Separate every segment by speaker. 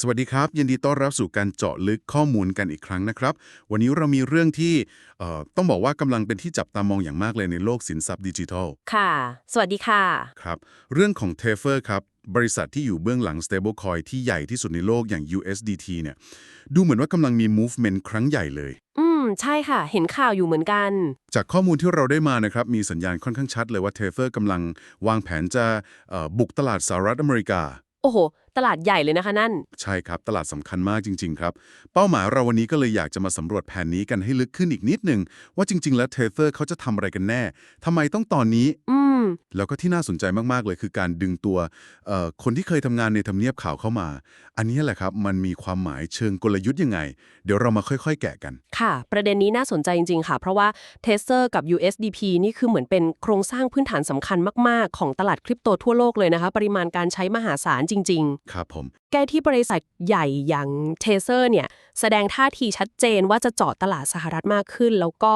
Speaker 1: สวัสดีครับ ยินดีต้อนรับสู่การเจาะลึกข้อมูลกันอีกครั้งนะครับ วันนี้เรามีเรื่องที่เอ่อต้องบอกว่ากำลังเป็นที่จับตามองอย่างมากเลยในโลกสินทรัพย์ดิจิทัล
Speaker 2: ค่ะ สวัสดีค่ะ
Speaker 1: ครับ เรื่องของ t e f e r ครับ บริษัทที่อยู่เบื้องหลัง stablecoin ที่ใหญ่ที่สุดในโลกอย่าง USDT เนี่ย ดูเหมือนว่ากำลังมี movement ครั้งใหญ่เลย
Speaker 2: อืม ใช่ค่ะ เห็นข่าวอยู่เหมือนกัน
Speaker 1: จากข้อมูลที่เราได้มานะครับ มีสัญญาณค่อนข้างชัดเลยว่า t e f e r กำลังวางแผนจะเอ่อบุกตลาดสหรัฐอเมริกา
Speaker 2: โอ้โห ตลาดใหญ่เลยนะคะนั่น
Speaker 1: ใช่ครับ ตลาดสำคัญมากจริง ๆ ครับ เป้าหมายเราวันนี้ก็เลยอยากจะมาสำรวจแผนนี้กันให้ลึกขึ้นอีกนิดหนึ่งว่าจริง ๆ แล้วเทเ e อร์เขาจะทำอะไรกันแน่ทำไมต้องตอนนี้
Speaker 2: อืม
Speaker 1: แล้วก็ที่น่าสนใจมาก ๆ เลยคือการดึงตัวเอ่อคนที่เคยทำงานในทำเนียบข่าวเข้ามา อันนี้แหละครับ มันมีความหมายเชิงกลยุทธ์ยังไง เดี๋ยวเรามาค่อย ๆ แกะกัน
Speaker 2: ค่ะ ประเด็นนี้น่าสนใจจริง ๆ ค่ะ เพราะว่า t e s e r กับ USDP นี่คือเหมือนเป็นโครงสร้างพื้นฐานสำคัญมาก ๆ ของตลาดคริปโตทั่วโลกเลยนะคะ ปริมาณการใช้มหาศาลจริง
Speaker 1: ครับผม
Speaker 2: ๆแก้ที่บริษัทใหญ่อย่าง t e s e r เนี่ยแสดงท่าทีชัดเจนว่าจะเจาะตลาดสหรัฐมากขึ้น แล้วก็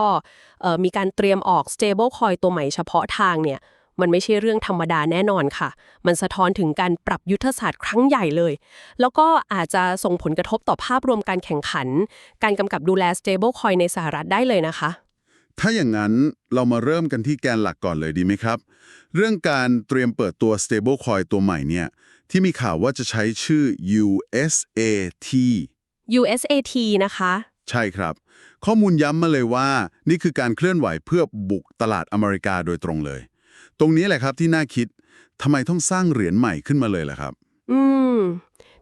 Speaker 2: เอ่อมีการเตรียมออก stable coin ตัวใหม่เฉพาะทางเนี่ย มันไม่ใช่เรื่องธรรมดาแน่นอนค่ะ มันสะท้อนถึงการปรับยุทธศาสตร์ครั้งใหญ่เลย แล้วก็อาจจะส่งผลกระทบต่อภาพรวมการแข่งขัน การกำกับดูแล stable coin ในสหรัฐได้เลยนะคะ
Speaker 1: ถ้าอย่างนั้นเรามาเริ่มกันที่แกนหลักก่อนเลยดีไหมครับ เรื่องการเตรียมเปิดตัว stablecoin ตัวใหม่เนี่ยที่มีข่าวว่าจะใช้ชื่อ USAT
Speaker 2: USAT นะคะ
Speaker 1: ใช่ครับ ข้อมูลย้ำมาเลยว่า นี่คือการเคลื่อนไหวเพื่อบุกตลาดอเมริกาโดยตรงเลย ตรงนี้แหละครับที่น่าคิดทำไมต้องสร้างเหรียญใหม่ขึ้นมาเลยล่ะครับ
Speaker 2: อืม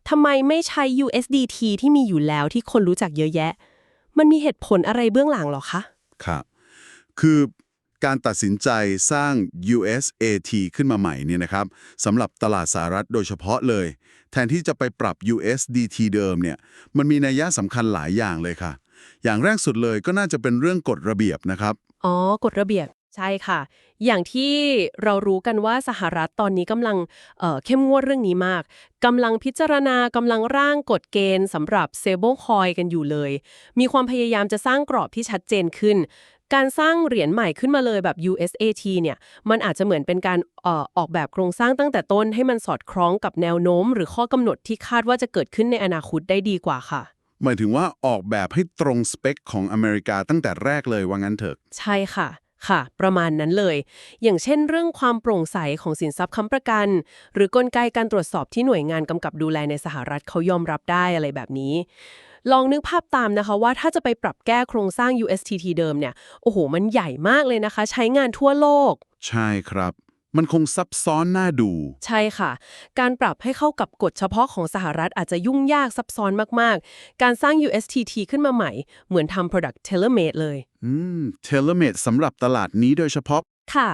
Speaker 2: ทำไมไม่ใช้ USDT ที่มีอยู่แล้วที่คนรู้จักเยอะแยะ มันมีเหตุผลอะไรเบื้องหลังเหรอคะ
Speaker 1: ครับ คือการตัดสินใจสร้าง USAT ขึ้นมาใหม่เนี่ยนะครับสำหรับตลาดสหรัฐโดยเฉพาะเลย แทนที่จะไปปรับ USDT เดิมเนี่ย มันมีนัยยะสำคัญหลายอย่างเลยค่ะ อย่างแรกสุดเลยก็น่าจะเป็นเรื่องกฎระเบียบนะครับ
Speaker 2: อ๋อ กฎระเบียบ ใช่ค่ะ อย่างที่เรารู้กันว่าสหรัฐตอนนี้กำลังเอ่อเข้มงวดเรื่องนี้มากกำลังพิจารณากำลังร่างกฎเกณฑ์สำหรับ stable coin กันอยู่เลย มีความพยายามจะสร้างกรอบที่ชัดเจนขึ้น การสร้างเหรียญใหม่ขึ้นมาเลยแบบ USAT เนี่ย มันอาจจะเหมือนเป็นการเอ่อออกแบบโครงสร้างตั้งแต่ต้นให้มันสอดคล้องกับแนวโน้ม หรือข้อกำหนดที่คาดว่าจะเกิดขึ้นในอนาคตได้ดีกว่าค่ะ
Speaker 1: หมายถึงว่าออกแบบให้ตรงสเปคของอเมริกาตั้งแต่แรกเลยว่างั้นเถอะ
Speaker 2: ใช่ค่ะ ค่ะ ประมาณนั้นเลย อย่างเช่นเรื่องความโปร่งใสของสินทรัพย์ค้ำประกัน หรือกลไกการตรวจสอบที่หน่วยงานกำกับดูแลในสหรัฐเขายอมรับได้อะไรแบบนี้ ลองนึกภาพตามนะคะว่าถ้าจะไปปรับแก้โครงสร้าง USTT เดิมเนี่ย โอ้โห มันใหญ่มากเลยนะคะ ใช้งานทั่วโลก
Speaker 1: ใช่ครับ มันคงซับซ้อนน่าดู
Speaker 2: ใช่ค่ะ การปรับให้เข้ากับกฎเฉพาะของสหรัฐอาจจะยุ่งยากซับซ้อนมาก ๆ การสร้าง USTT ขึ้นมาใหม่ เหมือนทำ product tailor made เลย
Speaker 1: อืมเทเลเมดสำหรับตลาดนี้โดยเฉพาะ
Speaker 2: ค่ะ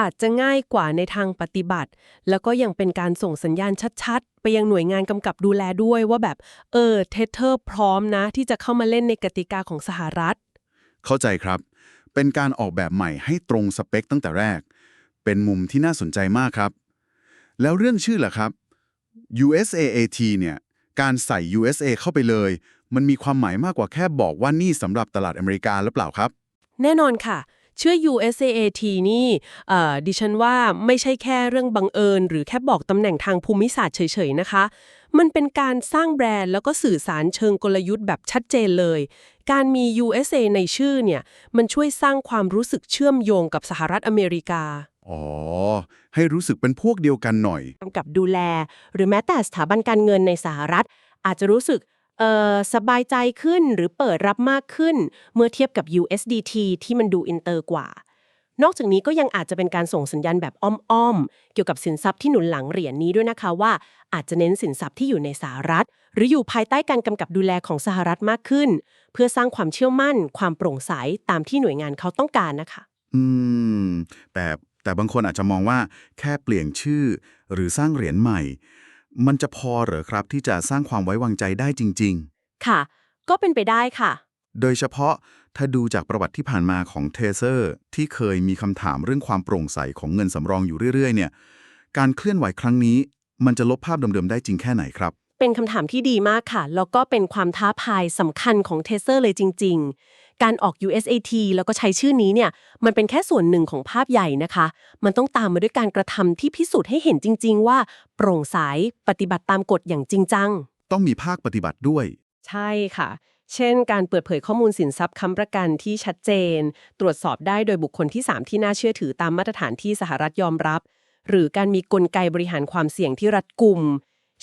Speaker 2: อาจจะง่ายกว่าในทางปฏิบัติ แล้วก็ยังเป็นการส่งสัญญาณชัด ๆ ไปยังหน่วยงานกำกับดูแลด้วยว่าแบบ เออ เทเทอร์พร้อมนะ ที่จะเข้ามาเล่นในกติกาของสหรัฐ
Speaker 1: เข้าใจครับ เป็นการออกแบบใหม่ให้ตรงสเปคตั้งแต่แรก เป็นมุมที่น่าสนใจมากครับ แล้วเรื่องชื่อล่ะครับ USAAT เนี่ย การใส่ USA เข้าไปเลย มันมีความหมายมากกว่าแค่บอกว่านี่สำหรับตลาดอเมริกาหรือเปล่าครับ
Speaker 2: แน่นอนค่ะชื่อ USAAT นี่อ่อดิฉันว่าไม่ใช่แค่เรื่องบังเอิญ หรือแค่บอกตำแหน่งทางภูมิศาสตร์เฉยๆนะคะ มันเป็นการสร้างแบรนด์แล้วก็สื่อสารเชิงกลยุทธ์แบบชัดเจนเลย การมี USA ในชื่อเนี่ย มันช่วยสร้างความรู้สึกเชื่อมโยงกับสหรัฐอเมริกา
Speaker 1: อ๋อ ให้รู้สึกเป็นพวกเดียวกันหน่อย
Speaker 2: กำกับดูแล หรือแม้แต่สถาบันการเงินในสหรัฐ อาจจะรู้สึกเอ่อสบายใจขึ้นหรือเปิดรับมากขึ้น เมื่อเทียบกับ USDT ที่มันดูอินเตอร์กว่า นอกจากนี้ก็ยังอาจจะเป็นการส่งสัญญาณแบบอ้อมๆ เกี่ยวกับสินทรัพย์ที่หนุนหลังเหรียญนี้ด้วยนะคะว่า อาจจะเน้นสินทรัพย์ที่อยู่ในสหรัฐ หรืออยู่ภายใต้การกำกับดูแลของสหรัฐมากขึ้น เพื่อสร้างความเชื่อมั่น ความโปร่งใสตามที่หน่วยงานเขาต้องการนะคะ
Speaker 1: อืม แต่ แต่บางคนอาจจะมองว่าแค่เปลี่ยนชื่อ หรือสร้างเหรียญใหม่ มันจะพอเหรอครับที่จะสร้างความไว้วางใจได้จริง
Speaker 2: ค่ะ ก็เป็นไปได้ค่ะ
Speaker 1: ๆโดยเฉพาะถ้าดูจากประวัติที่ผ่านมาของเทเซอร์ที่เคยมีคำถามเรื่องความโปร่งใสของเงินสำรองอยู่เรื่อยๆ เนี่ย การเคลื่อนไหวครั้งนี้ มันจะลบภาพเดิมๆได้จริงแค่ไหนครับ
Speaker 2: เป็นคำถามที่ดีมากค่ะ แล้วก็เป็นความท้าทายสำคัญของเทเซอร์เลยจริง ๆ การออก USAT แล้วก็ใช้ชื่อนี้เนี่ย มันเป็นแค่ส่วนหนึ่งของภาพใหญ่นะคะ มันต้องตามมาด้วยการกระทำที่พิสูจน์ให้เห็นจริง ๆ ว่า โปร่งใสปฏิบัติตามกฎอย่างจริงจัง
Speaker 1: ต้องมีภาคปฏิบัติด้วย
Speaker 2: ใช่ค่ะ เช่น การเปิดเผยข้อมูลสินทรัพย์ค้ำประกันที่ชัดเจน ตรวจสอบได้โดยบุคคลที่ 3 ที่น่าเชื่อถือตามมาตรฐานที่สหรัฐยอมรับ หรือการมีกลไกบริหารความเสี่ยงที่รัดกุม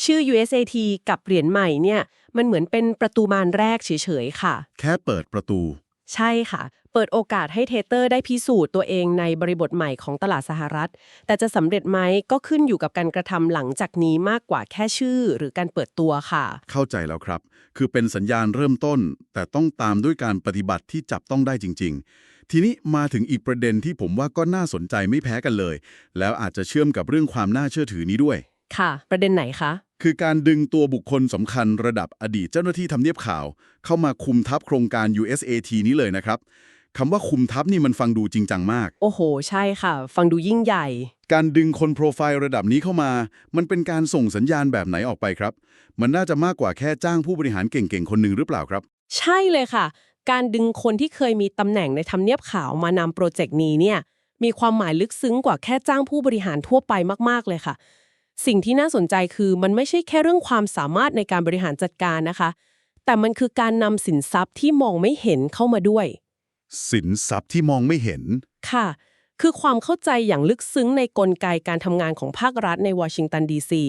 Speaker 2: ชื่อ USAT กับเหรียญใหม่เนี่ย มันเหมือนเป็นประตูมานแรกเฉยๆค่ะ
Speaker 1: แค่เปิดประตู
Speaker 2: ใช่ค่ะ เปิดโอกาสให้เทเตอร์ได้พิสูจน์ตัวเองในบริบทใหม่ของตลาดสหรัฐ แต่จะสำเร็จไหมก็ขึ้นอยู่กับการกระทำหลังจากนี้มากกว่าแค่ชื่อ หรือการเปิดตัวค่ะ
Speaker 1: เข้าใจแล้วครับ คือเป็นสัญญาณเริ่มต้น แต่ต้องตามด้วยการปฏิบัติที่จับต้องได้จริง ๆ ทีนี้มาถึงอีกประเด็นที่ผมว่าก็น่าสนใจไม่แพ้กันเลย แล้วอาจจะเชื่อมกับเรื่องความน่าเชื่อถือนี้ด้วย
Speaker 2: ค่ะ ประเด็นไหนคะ
Speaker 1: คือการดึงตัวบุคคลสำคัญระดับอดีตเจ้าหน้าที่ทำเนียบข่าว เข้ามาคุมทัพโครงการ USAT นี้เลยนะครับคำว่าคุมทัพนี่มันฟังดูจริงจังมาก
Speaker 2: โอ้โห ใช่ค่ะ ฟังดูยิ่งใหญ่
Speaker 1: การดึงคนโปรไฟล์ระดับนี้เข้ามา มันเป็นการส่งสัญญาณแบบไหนออกไปครับ มันน่าจะมากกว่าแค่จ้างผู้บริหารเก่งๆ คนหนึ่งหรือเปล่าครับ
Speaker 2: ใช่เลยค่ะ การดึงคนที่เคยมีตำแหน่งในทำเนียบข่าวมานำโปรเจกต์นี้เนี่ย มีความหมายลึกซึ้งกว่าแค่จ้างผู้บริหารทั่วไปมากๆเลยค่ะ สิ่งที่น่าสนใจคือมันไม่ใช่แค่เรื่องความสามารถในการบริหารจัดการนะคะ แต่มันคือการนำสินทรัพย์ที่มองไม่เห็นเข้ามาด้วย
Speaker 1: สินทรัพย์ที่มองไม่เห็น
Speaker 2: ค่ะ คือความเข้าใจอย่างลึกซึ้งในกลไกการทำงานของภาครัฐในวอชิงตันดีซี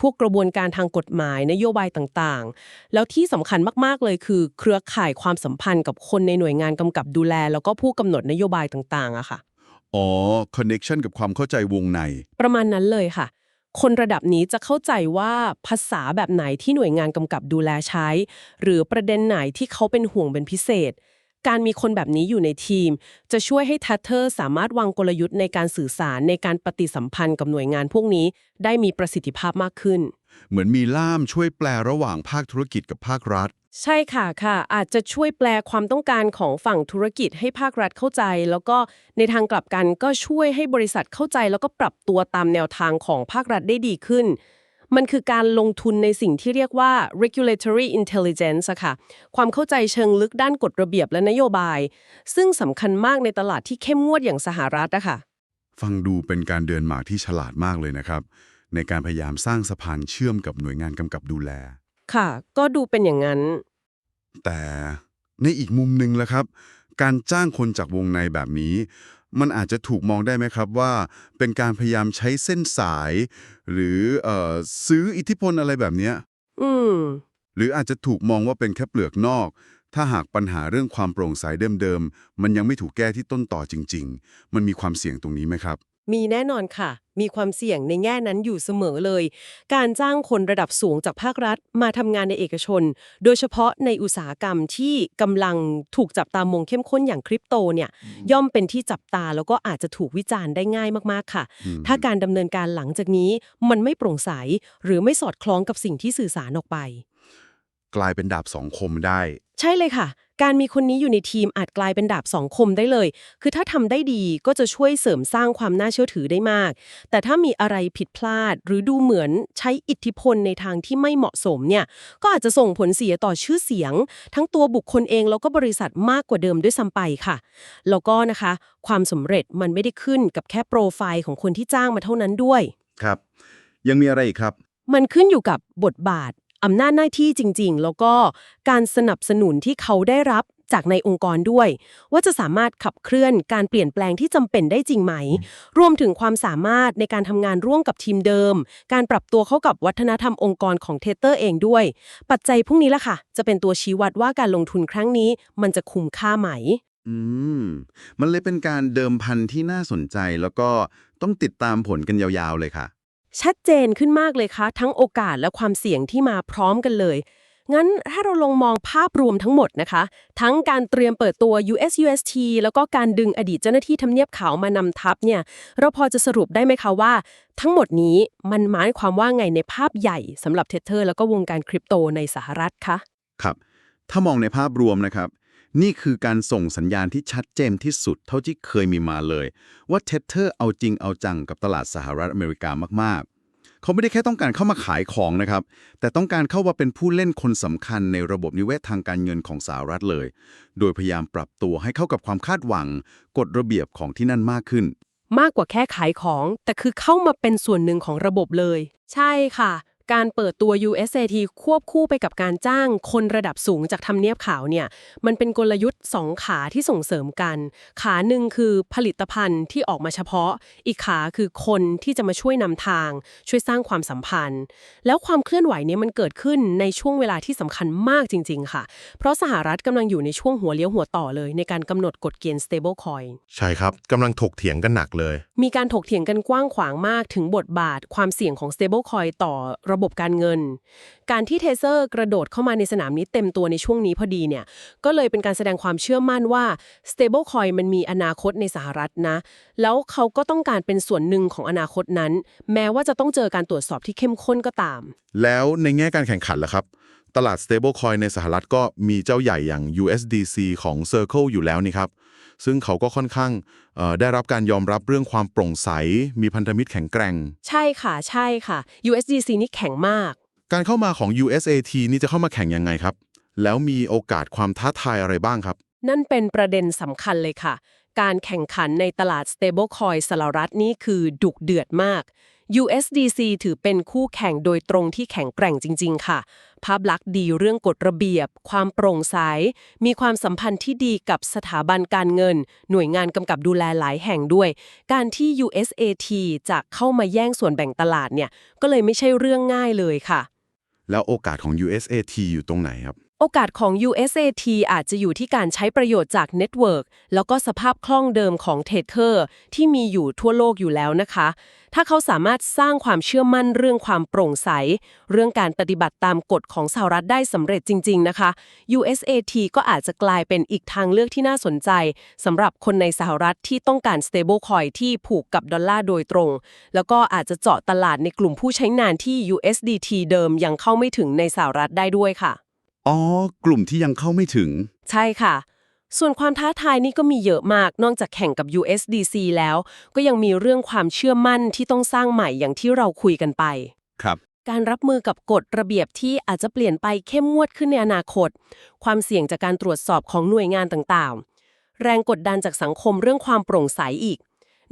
Speaker 2: พวกกระบวนการทางกฎหมายนโยบายต่างๆ แล้วที่สำคัญมากๆเลยคือ เครือข่ายความสัมพันธ์กับคนในหน่วยงานกำกับดูแล แล้วก็ผู้กำหนดนโยบายต่างๆอะค่ะ
Speaker 1: อ๋อ connection กับความเข้าใจวงใน
Speaker 2: ประมาณนั้นเลยค่ะ คนระดับนี้จะเข้าใจว่าภาษาแบบไหนที่หน่วยงานกำกับดูแลใช้ หรือประเด็นไหนที่เขาเป็นห่วงเป็นพิเศษ การมีคนแบบนี้อยู่ในทีม จะช่วยให้ทัตเทอร์สามารถวางกลยุทธ์ในการสื่อสารในการปฏิสัมพันธ์กับหน่วยงานพวกนี้ ได้มีประสิทธิภาพมากขึ้น
Speaker 1: เหมือนมีล่ามช่วยแปลระหว่างภาคธุรกิจกับภาครัฐ
Speaker 2: ใช่ค่ะค่ะ อาจจะช่วยแปลความต้องการของฝั่งธุรกิจให้ภาครัฐเข้าใจ แล้วก็ในทางกลับกันก็ช่วยให้บริษัทเข้าใจ แล้วก็ปรับตัวตามแนวทางของภาครัฐได้ดีขึ้น มันคือการลงทุนในสิ่งที่เรียกว่า regulatory intelligence อะค่ะ ความเข้าใจเชิงลึกด้านกฎระเบียบและนโยบาย ซึ่งสำคัญมากในตลาดที่เข้มงวดอย่างสหรัฐอะค่ะ
Speaker 1: ฟังดูเป็นการเดินหมากที่ฉลาดมากเลยนะครับ ในการพยายามสร้างสะพานเชื่อมกับหน่วยงานกำกับดูแล
Speaker 2: ค่ะ ก็ดูเป็นอย่างนั้น
Speaker 1: แต่ในอีกมุมหนึ่งละครับ การจ้างคนจากวงในแบบนี้ มันอาจจะถูกมองได้ไหมครับว่า เป็นการพยายามใช้เส้นสาย หรือเออซื้ออิทธิพลอะไรแบบเนี้ย
Speaker 2: อืม
Speaker 1: หรืออาจจะถูกมองว่าเป็นแค่เปลือกนอก ถ้าหากปัญหาเรื่องความโปร่งใสเดิมๆ มันยังไม่ถูกแก้ที่ต้นต่อจริง ๆ มันมีความเสี่ยงตรงนี้ไหมครับ
Speaker 2: มีแน่นอนค่ะ มีความเสี่ยงในแง่นั้นอยู่เสมอเลย การจ้างคนระดับสูงจากภาครัฐ มาทำงานในเอกชน โดยเฉพาะในอุตสาหกรรมที่กำลังถูกจับตามองเข้มข้นอย่างคริปโตเนี่ยย่อมเป็นที่จับตาแล้วก็อาจจะถูกวิจารณ์ได้ง่ายมากๆค่ะ
Speaker 1: อืม
Speaker 2: ถ้าการดำเนินการหลังจากนี้มันไม่โปร่งใส หรือไม่สอดคล้องกับสิ่งที่สื่อสารออกไป
Speaker 1: กลายเป็นดาบสองคมได้
Speaker 2: ใช่เลยค่ะ การมีคนนี้อยู่ในทีมอาจกลายเป็นดาบสองคมได้เลย คือถ้าทำได้ดีก็จะช่วยเสริมสร้างความน่าเชื่อถือได้มาก แต่ถ้ามีอะไรผิดพลาด หรือดูเหมือนใช้อิทธิพลในทางที่ไม่เหมาะสมเนี่ย ก็อาจจะส่งผลเสียต่อชื่อเสียง ทั้งตัวบุคคลเองแล้วก็บริษัทมากกว่าเดิมด้วยซ้ำไปค่ะ แล้วก็นะคะ ความสำเร็จมันไม่ได้ขึ้นกับแค่โปรไฟล์ของคนที่จ้างมาเท่านั้นด้วย
Speaker 1: ครับ ยังมีอะไรอีกครับ
Speaker 2: มันขึ้นอยู่กับบทบาท อำนาจหน้าที่จริง ๆ แล้วก็การสนับสนุนที่เขาได้รับจากในองค์กรด้วย ว่าจะสามารถขับเคลื่อนการเปลี่ยนแปลงที่จำเป็นได้จริงไหม รวมถึงความสามารถในการทำงานร่วมกับทีมเดิม การปรับตัวเข้ากับวัฒนธรรมองค์กรของเทเตอร์เองด้วย ปัจจัยพวกนี้ละค่ะ จะเป็นตัวชี้วัดว่าการลงทุนครั้งนี้มันจะคุ้มค่าไหม
Speaker 3: อืม มันเลยเป็นการเดิมพันที่น่าสนใจแล้วก็ต้องติดตามผลกันยาวๆเลยค่ะ
Speaker 2: ชัดเจนขึ้นมากเลยคะ ทั้งโอกาสและความเสี่ยงที่มาพร้อมกันเลย งั้นถ้าเราลงมองภาพรวมทั้งหมดนะคะ ทั้งการเตรียมเปิดตัว USUST แล้วก็การดึงอดีตเจ้าหน้าที่ทำเนียบขาวมานำทัพเนี่ย เราพอจะสรุปได้ไหมคะว่า ทั้งหมดนี้มันหมายความว่าไงในภาพใหญ่สำหรับเทเทอร์ แล้วก็วงการคริปโตในสหรัฐคะ
Speaker 3: ครับ ถ้ามองในภาพรวมนะครับ นี่คือการส่งสัญญาณที่ชัดเจนที่สุดเท่าที่เคยมีมาเลย ว่าเทเทอร์เอาจริงเอาจังกับตลาดสหรัฐอเมริกามากๆ เขาไม่ได้แค่ต้องการเข้ามาขายของนะครับ แต่ต้องการเข้ามาเป็นผู้เล่นคนสำคัญในระบบนิเวศทางการเงินของสหรัฐเลย โดยพยายามปรับตัวให้เข้ากับความคาดหวัง กฎระเบียบของที่นั่นมากขึ้น
Speaker 2: มากกว่าแค่ขายของ แต่คือเข้ามาเป็นส่วนหนึ่งของระบบเลย ใช่ค่ะ การเปิดตัว USAT ควบคู่ไปกับการจ้างคนระดับสูงจากทำเนียบขาวเนี่ย มันเป็นกลยุทธ์สองขาที่ส่งเสริมกัน ขาหนึ่งคือผลิตภัณฑ์ที่ออกมาเฉพาะ อีกขาคือคนที่จะมาช่วยนำทาง ช่วยสร้างความสัมพันธ์ แล้วความเคลื่อนไหวเนี้มันเกิดขึ้นในช่วงเวลาที่สำคัญมากจริง ๆ ค่ะ เพราะสหรัฐกำลังอยู่ในช่วงหัวเลี้ยวหัวต่อเลย ในการกำหนดกฎเกณฑ์ stablecoin
Speaker 4: ใช่ครับกำลังถกเถียงกันหนักเลย
Speaker 2: มีการถกเถียงกันกว้างขวางมากถึงบทบาท ความเสี่ยงของ stablecoin ต่อระบบการเงิน การที่เทเซอร์กระโดดเข้ามาในสนามนี้เต็มตัวในช่วงนี้พอดีเนี่ย ก็เลยเป็นการแสดงความเชื่อมั่นว่า stablecoin มันมีอนาคตในสหรัฐนะ แล้วเขาก็ต้องการเป็นส่วนหนึ่งของอนาคตนั้น แม้ว่าจะต้องเจอการตรวจสอบที่เข้มข้นก็ตาม
Speaker 4: แล้วในแง่การแข่งขันล่ะครับ ตลาด stablecoin ในสหรัฐก็มีเจ้าใหญ่อย่าง USDC ของ Circle อยู่แล้วนี่ครับซึ่งเขาก็ค่อนข้างเอ่อได้รับการยอมรับเรื่องความโปร่งใส มีพันธมิตรแข็งแกร่ง
Speaker 2: ใช่ค่ะใช่ค่ะ USDC นี่แข็งมาก
Speaker 4: การเข้ามาของ USAT นี่จะเข้ามาแข่งยังไงครับ แล้วมีโอกาสความท้าทายอะไรบ้างครับ
Speaker 2: นั่นเป็นประเด็นสำคัญเลยค่ะ การแข่งขันในตลาด stablecoin สหรัฐนี่คือดุเดือดมาก USDC ถือเป็นคู่แข่งโดยตรงที่แข็งแกร่งจริง ๆ ค่ะ ภาพลักษณ์ดีเรื่องกฎระเบียบ ความโปร่งใส มีความสัมพันธ์ที่ดีกับสถาบันการเงิน หน่วยงานกำกับดูแลหลายแห่งด้วย การที่ USAT จะเข้ามาแย่งส่วนแบ่งตลาดเนี่ย ก็เลยไม่ใช่เรื่องง่ายเลยค่ะ
Speaker 4: แล้วโอกาสของ USAT อยู่ตรงไหนครับ
Speaker 2: โอกาสของ USAT อาจจะอยู่ที่การใช้ประโยชน์จากเน็ตเวิร์กแล้วก็สภาพคล่องเดิมของเทเ e อร์ที่มีอยู่ทั่วโลกอยู่แล้วนะคะ ถ้าเขาสามารถสร้างความเชื่อมั่นเรื่องความโปร่งใส เรื่องการปฏิบัติตามกฎของสหรัฐได้สำเร็จจริง ๆ นะคะ USAT ก็อาจจะกลายเป็นอีกทางเลือกที่น่าสนใจสำหรับคนในสหรัฐที่ต้องการ stablecoin ที่ผูกกับดอลลาร์โดยตรง แล้วก็อาจจะเจาะตลาดในกลุ่มผู้ใช้งานที่ USDT เดิมยังเข้าไม่ถึงในสหรัฐได้ด้วยค่ะ
Speaker 1: อ๋อ กลุ่มที่ยังเข้าไม่ถึง
Speaker 2: ใช่ค่ะ ส่วนความท้าทายนี่ก็มีเยอะมาก นอกจากแข่งกับ USDC แล้ว ก็ยังมีเรื่องความเชื่อมั่นที่ต้องสร้างใหม่อย่างที่เราคุยกันไป
Speaker 1: ครับ
Speaker 2: การรับมือกับกฎระเบียบที่อาจจะเปลี่ยนไปเข้มงวดขึ้นในอนาคต ความเสี่ยงจากการตรวจสอบของหน่วยงานต่างๆ แรงกดดันจากสังคมเรื่องความโปร่งใสอีก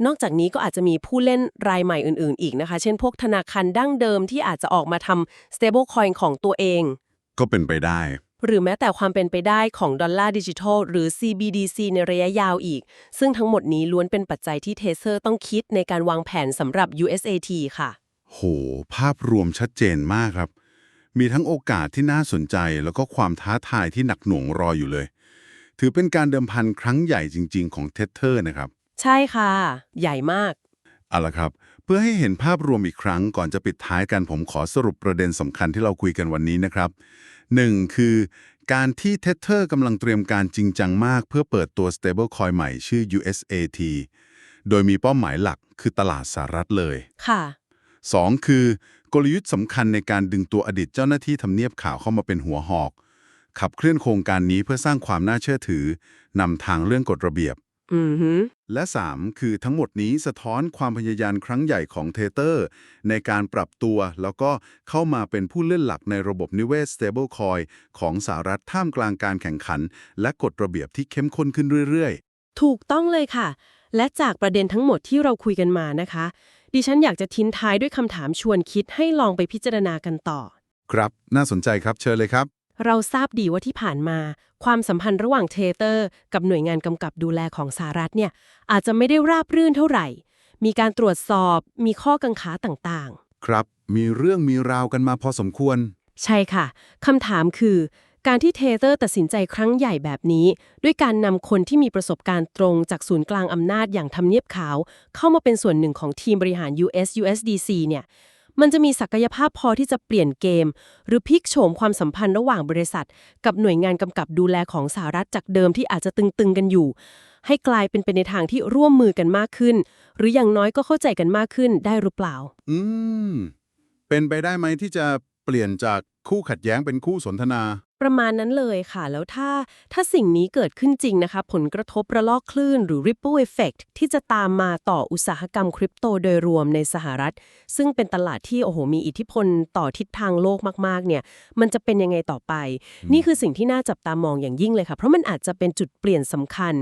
Speaker 2: นอกจากนี้ก็อาจจะมีผู้เล่นรายใหม่อื่น ๆ อีกนะคะ เช่นพวกธนาคารดั้งเดิมที่อาจจะออกมาทำ stablecoin ของตัวเอง
Speaker 1: ก็เป็นไปได้
Speaker 2: หรือแม้แต่ความเป็นไปได้ของดอลลาร์ดิจิทัลหรือ CBDC ในระยะยาวอีก ซึ่งทั้งหมดนี้ล้วนเป็นปัจจัยที่เทเซอร์ต้องคิดในการวางแผนสำหรับ USAT ค่ะ
Speaker 1: โห ภาพรวมชัดเจนมากครับ มีทั้งโอกาสที่น่าสนใจแล้วก็ความท้าทายที่หนักหน่วงรออยู่เลย ถือเป็นการเดิมพันครั้งใหญ่จริง ๆ ของเทเทอร์นะครับ
Speaker 2: ใช่ค่ะ ใหญ่มาก
Speaker 1: เอาละครับ เพื่อให้เห็นภาพรวมอีกครั้งก่อนจะปิดท้ายกันผมขอสรุปประเด็นสำคัญที่เราคุยกันวันนี้นะครับ 1. คือ การที่เทเทอร์กำลังเตรียมการจริงจังมาก เพื่อเปิดตัว stablecoin ใหม่ชื่อ USAT โดยมีเป้าหมายหลักคือตลาดสหรัฐเลย
Speaker 2: ค่ะ
Speaker 1: 2. คือกลยุทธ์สำคัญในการดึงตัวอดีตเจ้าหน้าที่ทำเนียบข่าวเข้ามาเป็นหัวหอก ขับเคลื่อนโครงการนี้เพื่อสร้างความน่าเชื่อถือนำทางเรื่องกฎระเบียบ
Speaker 2: อือหือ
Speaker 1: และ 3. คือทั้งหมดนี้สะท้อนความพยายามครั้งใหญ่ของเทเตอร์ ในการปรับตัวแล้วก็เข้ามาเป็นผู้เล่นหลักในระบบนิเวศ stablecoin ของสหรัฐท่ามกลางการแข่งขัน และกฎระเบียบที่เข้มข้นขึ้นเรื่อย
Speaker 2: ถูกต้องเลยค่ะ และจากประเด็นทั้งหมดที่เราคุยกันมานะคะ ดิฉันอยากจะทิ้นท้ายด้วยคำถามชวนคิดให้ลองไปพิจารณากันต่อ
Speaker 1: ๆครับ น่าสนใจครับเชิญเลยครับ
Speaker 2: เราทราบดีว่าที่ผ่านมา ความสัมพันธ์ระหว่างเทเตอร์ กับหน่วยงานกำกับดูแลของสหรัฐเนี่ยอาจจะไม่ได้ราบรื่นเท่าไหร่ มีการตรวจสอบมีข้อกังขาต่างๆ
Speaker 1: ครับมีเรื่องมีราวกันมาพอสมควร
Speaker 2: ใช่ค่ะคำถามคือ การที่เทเตอร์ตัดสินใจครั้งใหญ่แบบนี้ ด้วยการนำคนที่มีประสบการณ์ตรงจากศูนย์กลางอำนาจอย่างทำเนียบขาว เข้ามาเป็นส่วนหนึ่งของทีมบริหาร US USDC เนี่ย มันจะมีศักยภาพพอที่จะเปลี่ยนเกม หรือพลิกโฉมความสัมพันธ์ระหว่างบริษัท กับหน่วยงานกำกับดูแลของสหรัฐจากเดิมที่อาจจะตึงๆกันอยู่ ให้กลายเป็นไปในทางที่ร่วมมือกันมากขึ้น หรืออย่างน้อยก็เข้าใจกันมากขึ้นได้หรือเปล่า
Speaker 1: อืม เป็นไปได้ไหมที่จะเปลี่ยนจากคู่ขัดแย้งเป็นคู่สนทนา
Speaker 2: ประมาณนั้นเลยค่ะ แล้วถ้าถ้าสิ่งนี้เกิดขึ้นจริงนะคะ ผลกระทบระลอกคลื่นหรือ ripple effect ที่จะตามมาต่ออุตสาหกรรมคริปโตโดยรวมในสหรัฐ ซึ่งเป็นตลาดที่โอ้โหมีอิทธิพลต่อทิศทางโลกมากๆเนี่ยมันจะเป็นยังไงต่อไป นี่คือสิ่งที่น่าจับตามองอย่างยิ่งเลยค่ะ เพราะมันอาจจะเป็นจุดเปลี่ยนสำคัญ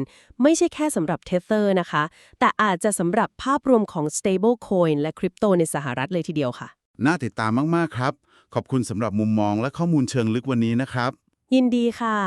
Speaker 2: ไม่ใช่แค่สำหรับเทเ e อร์นะคะ แต่อาจจะสำหรับภาพรวมของ stable coin และคริปโตในสหรัฐเลยทีเดียวค่ะ
Speaker 1: น่าติดตามมากๆครับ ขอบคุณสำหรับมุมมองและข้อมูลเชิงลึกวันนี้นะครับ
Speaker 2: ยินดีค่ะ